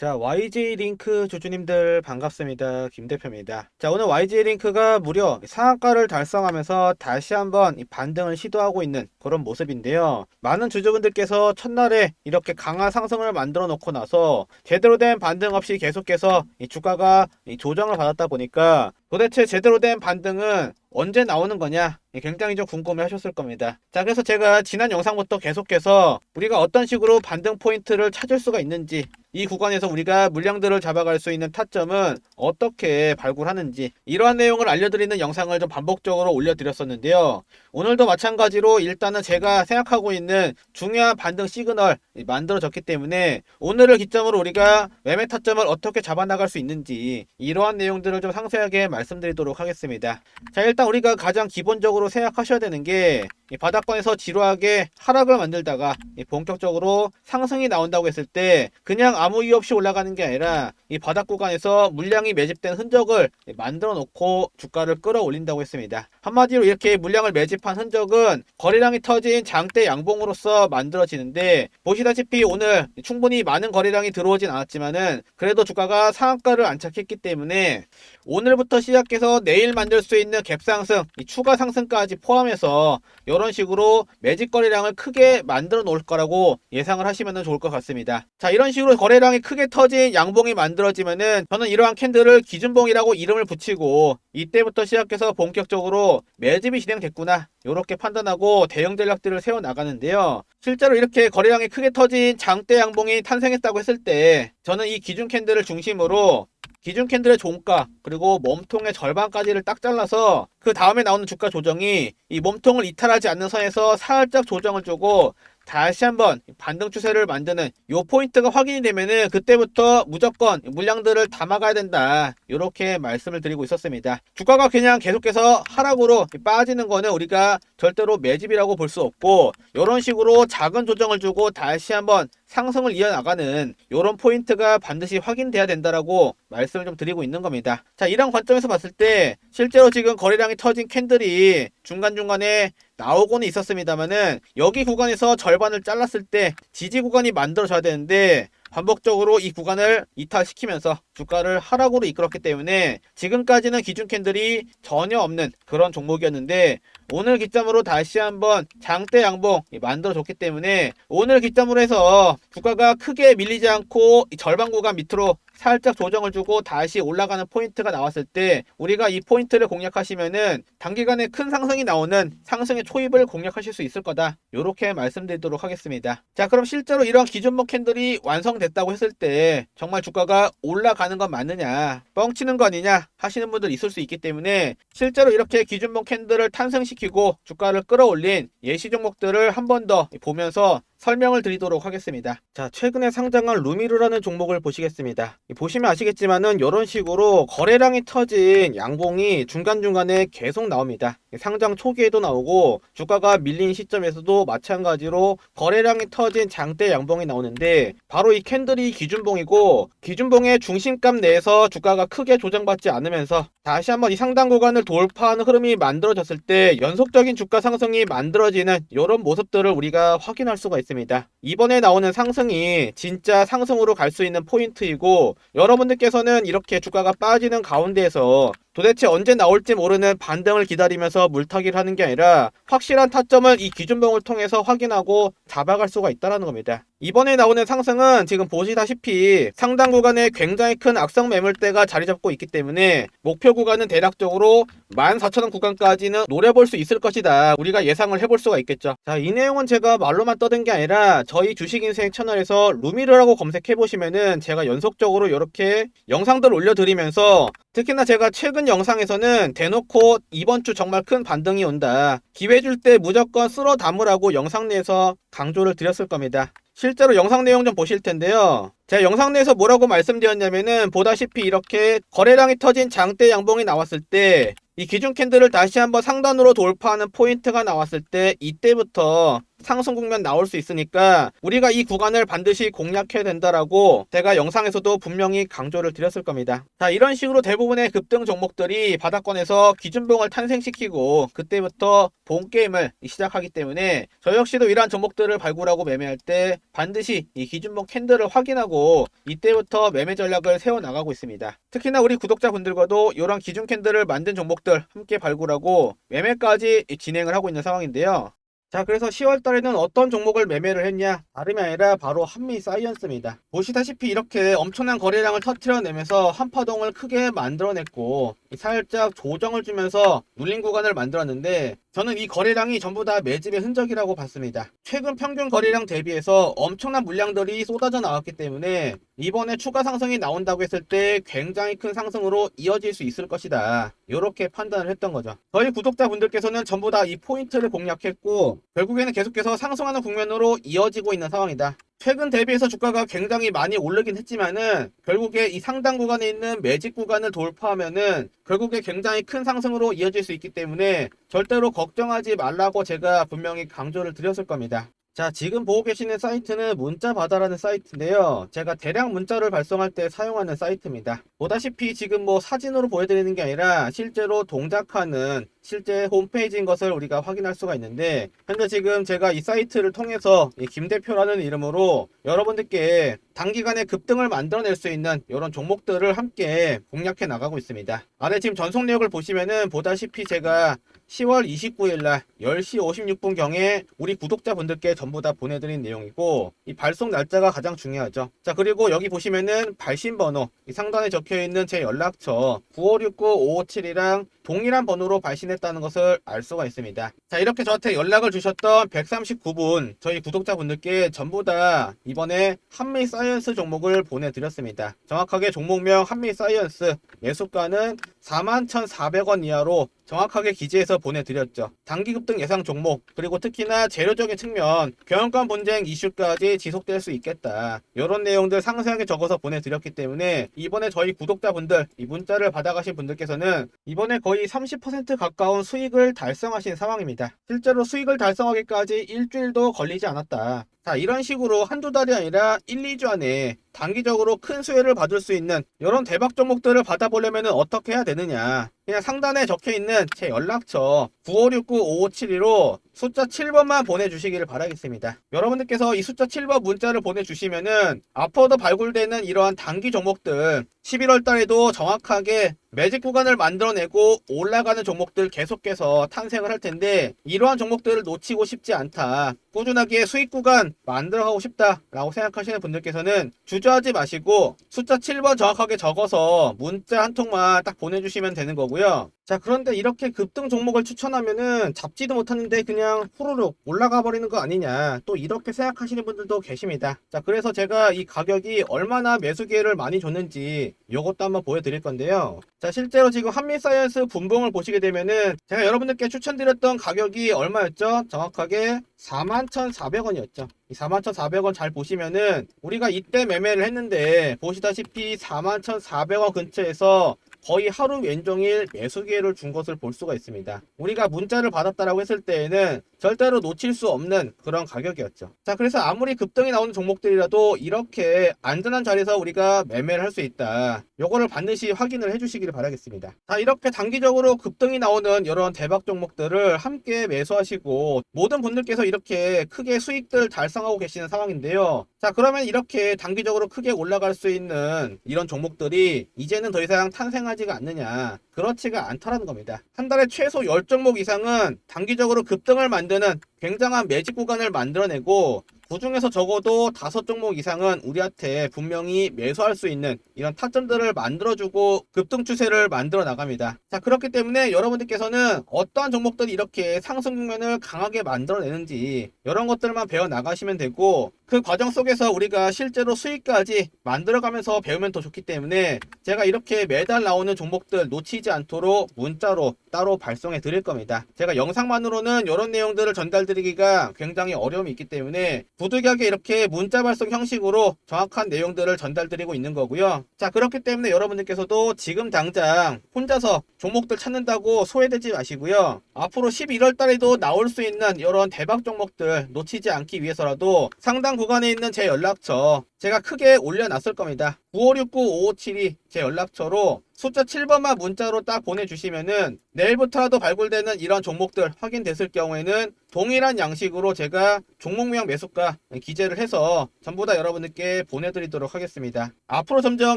자, YJ 링크 주주님들 반갑습니다. 김 대표입니다. 자, 오늘 YJ 링크가 무려 상한가를 달성하면서 다시 한번 이 반등을 시도하고 있는 그런 모습인데요. 많은 주주분들께서 첫날에 이렇게 강한 상승을 만들어 놓고 나서 제대로 된 반등 없이 계속해서 이 주가가 이 조정을 받았다 보니까 도대체 제대로 된 반등은 언제 나오는 거냐? 굉장히 좀 궁금해 하셨을 겁니다. 자, 그래서 제가 지난 영상부터 계속해서 우리가 어떤 식으로 반등 포인트를 찾을 수가 있는지, 이 구간에서 우리가 물량들을 잡아갈 수 있는 타점은 어떻게 발굴하는지, 이러한 내용을 알려드리는 영상을 좀 반복적으로 올려드렸었는데요. 오늘도 마찬가지로 일단은 제가 생각하고 있는 중요한 반등 시그널 만들어졌기 때문에 오늘을 기점으로 우리가 매매 타점을 어떻게 잡아나갈 수 있는지 이러한 내용들을 좀 상세하게 말씀드리도록 하겠습니다. 자, 일단 우리가 가장 기본적으로 생각하셔야 되는 게이 바닥권에서 지루하게 하락을 만들다가 이 본격적으로 상승이 나온다고 했을 때 그냥 아무 이유 없이 올라가는 게 아니라 이 바닥 구간에서 물량이 매집된 흔적을 만들어 놓고 주가를 끌어올린다고 했습니다. 한마디로 이렇게 물량을 매집한 흔적은 거래량이 터진 장대 양봉으로서 만들어지는데 보시다시피 오늘 충분히 많은 거래량이 들어오진 않았지만은 그래도 주가가 상한가를 안착했기 때문에 오늘부터 시작해서 내일 만들 수 있는 갭상승, 이 추가 상승까지 포함해서 이런 식으로 매집 거래량을 크게 만들어 놓을 거라고 예상을 하시면 좋을 것 같습니다. 자, 이런 식으로 거래량이 크게 터진 양봉이 만들어지면은 저는 이러한 캔들을 기준봉이라고 이름을 붙이고 이때부터 시작해서 본격적으로 매집이 진행됐구나. 이렇게 판단하고 대형 전략들을 세워 나가는데요. 실제로 이렇게 거래량이 크게 터진 장대 양봉이 탄생했다고 했을 때 저는 이 기준 캔들을 중심으로 기준 캔들의 종가 그리고 몸통의 절반까지를 딱 잘라서 그 다음에 나오는 주가 조정이 이 몸통을 이탈하지 않는 선에서 살짝 조정을 주고 다시 한번 반등 추세를 만드는 요 포인트가 확인이 되면은 그때부터 무조건 물량들을 담아가야 된다. 이렇게 말씀을 드리고 있었습니다. 주가가 그냥 계속해서 하락으로 빠지는 거는 우리가 절대로 매집이라고 볼 수 없고 이런 식으로 작은 조정을 주고 다시 한번 상승을 이어나가는 이런 포인트가 반드시 확인돼야 된다라고 말씀을 좀 드리고 있는 겁니다. 자, 이런 관점에서 봤을 때 실제로 지금 거래량이 터진 캔들이 중간중간에 나오고는 있었습니다만은 여기 구간에서 절반을 잘랐을 때 지지 구간이 만들어져야 되는데 반복적으로 이 구간을 이탈시키면서 주가를 하락으로 이끌었기 때문에 지금까지는 기준 캔들이 전혀 없는 그런 종목이었는데 오늘 기점으로 다시 한번 장대 양봉 만들어줬기 때문에 오늘 기점으로 해서 주가가 크게 밀리지 않고 이 절반 구간 밑으로 살짝 조정을 주고 다시 올라가는 포인트가 나왔을 때 우리가 이 포인트를 공략하시면은 단기간에 큰 상승이 나오는 상승의 초입을 공략하실 수 있을 거다. 이렇게 말씀드리도록 하겠습니다. 자, 그럼 실제로 이런 기준목 캔들이 완성됐다고 했을 때 정말 주가가 올라가는 건 맞느냐, 뻥치는 거 아니냐 하시는 분들 있을 수 있기 때문에 실제로 이렇게 기준목 캔들을 탄생시키고 주가를 끌어올린 예시 종목들을 한 번 더 보면서 설명을 드리도록 하겠습니다. 자, 최근에 상장한 루미르라는 종목을 보시겠습니다. 보시면 아시겠지만은 이런 식으로 거래량이 터진 양봉이 중간중간에 계속 나옵니다. 상장 초기에도 나오고 주가가 밀린 시점에서도 마찬가지로 거래량이 터진 장대 양봉이 나오는데 바로 이 캔들이 기준봉이고 기준봉의 중심값 내에서 주가가 크게 조정받지 않으면서 다시 한번 이 상단 구간을 돌파하는 흐름이 만들어졌을 때 연속적인 주가 상승이 만들어지는 이런 모습들을 우리가 확인할 수가 있습니다. 이번에 나오는 상승이 진짜 상승으로 갈 수 있는 포인트이고 여러분들께서는 이렇게 주가가 빠지는 가운데에서 도대체 언제 나올지 모르는 반등을 기다리면서 물타기를 하는 게 아니라 확실한 타점을 이 기준봉을 통해서 확인하고 잡아갈 수가 있다는 겁니다. 이번에 나오는 상승은 지금 보시다시피 상당 구간에 굉장히 큰 악성 매물대가 자리 잡고 있기 때문에 목표 구간은 대략적으로 14,000원 구간까지는 노려볼 수 있을 것이다. 우리가 예상을 해볼 수가 있겠죠. 자, 이 내용은 제가 말로만 떠든 게 아니라 저희 주식인생 채널에서 루미르라고 검색해 보시면은 제가 연속적으로 이렇게 영상들 올려드리면서 특히나 제가 최근 영상에서는 대놓고 이번 주 정말 큰 반등이 온다. 기회 줄 때 무조건 쓸어 담으라고 영상 내에서 강조를 드렸을 겁니다. 실제로 영상 내용 좀 보실 텐데요. 제가 영상 내에서 뭐라고 말씀드렸냐면은 보다시피 이렇게 거래량이 터진 장대 양봉이 나왔을 때 이 기준 캔들을 다시 한번 상단으로 돌파하는 포인트가 나왔을 때 이때부터 상승 국면 나올 수 있으니까 우리가 이 구간을 반드시 공략해야 된다라고 제가 영상에서도 분명히 강조를 드렸을 겁니다. 자, 이런 식으로 대부분의 급등 종목들이 바닥권에서 기준봉을 탄생시키고 그때부터 본 게임을 시작하기 때문에 저 역시도 이러한 종목들을 발굴하고 매매할 때 반드시 이 기준봉 캔들을 확인하고 이때부터 매매 전략을 세워 나가고 있습니다. 특히나 우리 구독자분들과도 이런 기준 캔들을 만든 종목들 함께 발굴하고 매매까지 진행을 하고 있는 상황인데요. 자, 그래서 10월 달에는 어떤 종목을 매매를 했냐? 다름이 아니라 바로 한미 사이언스입니다. 보시다시피 이렇게 엄청난 거래량을 터트려내면서 한파동을 크게 만들어냈고 살짝 조정을 주면서 눌린 구간을 만들었는데 저는 이 거래량이 전부 다 매집의 흔적이라고 봤습니다. 최근 평균 거래량 대비해서 엄청난 물량들이 쏟아져 나왔기 때문에 이번에 추가 상승이 나온다고 했을 때 굉장히 큰 상승으로 이어질 수 있을 것이다. 이렇게 판단을 했던 거죠. 저희 구독자분들께서는 전부 다 이 포인트를 공략했고 결국에는 계속해서 상승하는 국면으로 이어지고 있는 상황이다. 최근 대비해서 주가가 굉장히 많이 오르긴 했지만은 결국에 이 상당 구간에 있는 매직 구간을 돌파하면은 결국에 굉장히 큰 상승으로 이어질 수 있기 때문에 절대로 걱정하지 말라고 제가 분명히 강조를 드렸을 겁니다. 자, 지금 보고 계시는 사이트는 문자바다라는 사이트인데요. 제가 대량 문자를 발송할 때 사용하는 사이트입니다. 보다시피 지금 뭐 사진으로 보여드리는 게 아니라 실제로 동작하는 실제 홈페이지인 것을 우리가 확인할 수가 있는데 현재 지금 제가 이 사이트를 통해서 이 김 대표라는 이름으로 여러분들께 단기간에 급등을 만들어낼 수 있는 이런 종목들을 함께 공략해 나가고 있습니다. 아래 지금 내역을 보시면은 보다시피 제가 10월 29일 날 10시 56분 경에 우리 구독자분들께 전부 다 보내드린 내용이고 이 발송 날짜가 가장 중요하죠. 자 그리고 여기 보시면은 발신 번호 이 상단에 적혀 있는 제 연락처 9569-557이랑 동일한 번호로 발신했다는 것을 알 수가 있습니다. 자 이렇게 저한테 연락을 주셨던 139분 저희 구독자분들께 전부 다 이번에 한미 사이언스 종목을 보내드렸습니다. 정확하게 종목명 한미 사이언스 매수가는 41,400원 이하로 정확하게 기재해서 보내드렸죠. 단기 급 등 예상 종목 그리고 특히나 재료적인 측면 경영권 분쟁 이슈까지 지속될 수 있겠다. 이런 내용들 상세하게 적어서 보내드렸기 때문에 이번에 저희 구독자분들 이 문자를 받아가신 분들께서는 이번에 거의 30% 가까운 수익을 달성하신 상황입니다. 실제로 수익을 달성하기까지 일주일도 걸리지 않았다. 자, 이런 식으로 한두 달이 아니라 1, 2주 안에 단기적으로 큰 수혜를 받을 수 있는 이런 대박 종목들을 받아보려면 어떻게 해야 되느냐. 그냥 상단에 적혀 있는 제 연락처 9569-5572로 숫자 7번만 보내주시기를 바라겠습니다. 여러분들께서 이 숫자 7번 문자를 보내주시면은 앞으로도 발굴되는 이러한 단기 종목들 11월 달에도 정확하게 매직 구간을 만들어내고 올라가는 종목들 계속해서 탄생을 할 텐데 이러한 종목들을 놓치고 싶지 않다. 꾸준하게 수익 구간 만들어가고 싶다라고 생각하시는 분들께서는 주저하지 마시고 숫자 7번 정확하게 적어서 문자 한 통만 딱 보내주시면 되는 거고요. 자 그런데 이렇게 급등 종목을 추천하면은 잡지도 못하는데 그냥 후루룩 올라가 버리는 거 아니냐 또 이렇게 생각하시는 분들도 계십니다 자 그래서 제가 이 가격이 얼마나 매수 기회를 많이 줬는지 이것도 한번 보여드릴 건데요 자 실제로 지금 한미사이언스 분봉을 보시게 되면은 제가 여러분들께 추천드렸던 가격이 얼마였죠? 정확하게 41,400원이었죠. 이 41,400원 잘 보시면은 우리가 이때 매매를 했는데 보시다시피 41,400원 근처에서 거의 하루 왼종일 매수 기회를 준 것을 볼 수가 있습니다. 우리가 문자를 받았다라고 했을 때에는 절대로 놓칠 수 없는 그런 가격이었죠. 자, 그래서 아무리 급등이 나오는 종목들이라도 이렇게 안전한 자리에서 우리가 매매를 할 수 있다. 요거를 반드시 확인을 해주시기를 바라겠습니다. 자, 이렇게 단기적으로 급등이 나오는 이런 대박 종목들을 함께 매수하시고 모든 분들께서 이렇게 크게 수익들 달성하고 계시는 상황인데요. 자, 그러면 이렇게 단기적으로 크게 올라갈 수 있는 이런 종목들이 이제는 더 이상 탄생하 지가 않느냐. 그렇지가 않다라는 겁니다. 한 달에 최소 10종목 이상은 단기적으로 급등을 만드는 굉장한 매직 구간을 만들어내고 그 중에서 적어도 다섯 종목 이상은 우리한테 분명히 매수할 수 있는 이런 타점들을 만들어주고 급등 추세를 만들어 나갑니다. 자 그렇기 때문에 여러분들께서는 어떠한 종목들이 이렇게 상승 국면을 강하게 만들어내는지 이런 것들만 배워 나가시면 되고 그 과정 속에서 우리가 실제로 수익까지 만들어가면서 배우면 더 좋기 때문에 제가 이렇게 매달 나오는 종목들 놓치지 않도록 문자로 따로 발송해 드릴 겁니다. 제가 영상만으로는 이런 내용들을 전달드리기가 굉장히 어려움이 있기 때문에 부득이하게 이렇게 문자 발송 형식으로 정확한 내용들을 전달드리고 있는 거고요. 자, 그렇기 때문에 여러분들께서도 지금 당장 혼자서 종목들 찾는다고 소외되지 마시고요. 앞으로 11월 달에도 나올 수 있는 이런 대박 종목들 놓치지 않기 위해서라도 상당 구간에 있는 제 연락처 제가 크게 올려놨을 겁니다. 9569-5572제 연락처로 숫자 7번만 문자로 딱 보내주시면은 내일부터라도 발굴되는 이런 종목들 확인됐을 경우에는 동일한 양식으로 제가 종목명 매수가 기재를 해서 전부 다 여러분들께 보내드리도록 하겠습니다. 앞으로 점점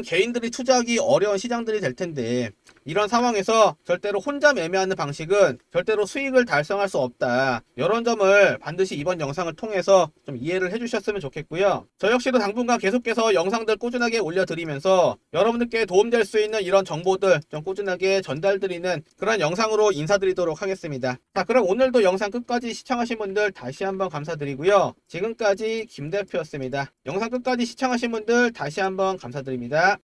개인들이 투자하기 어려운 시장들이 될 텐데 이런 상황에서 절대로 혼자 매매하는 방식은 절대로 수익을 달성할 수 없다. 이런 점을 반드시 이번 영상을 통해서 좀 이해를 해주셨으면 좋겠고요. 저 역시도 당분간 계속해서 영상들 꾸준하게 올려드리면서 여러분들께 도움될 수 있는 이런 정보들 좀 꾸준하게 전달드리는 그런 영상으로 인사드리도록 하겠습니다. 자, 그럼 오늘도 영상 끝까지 시청하신 분들 다시 한번 감사드리고요. 지금까지 김 대표였습니다. 영상 끝까지 시청하신 분들 다시 한번 감사드립니다.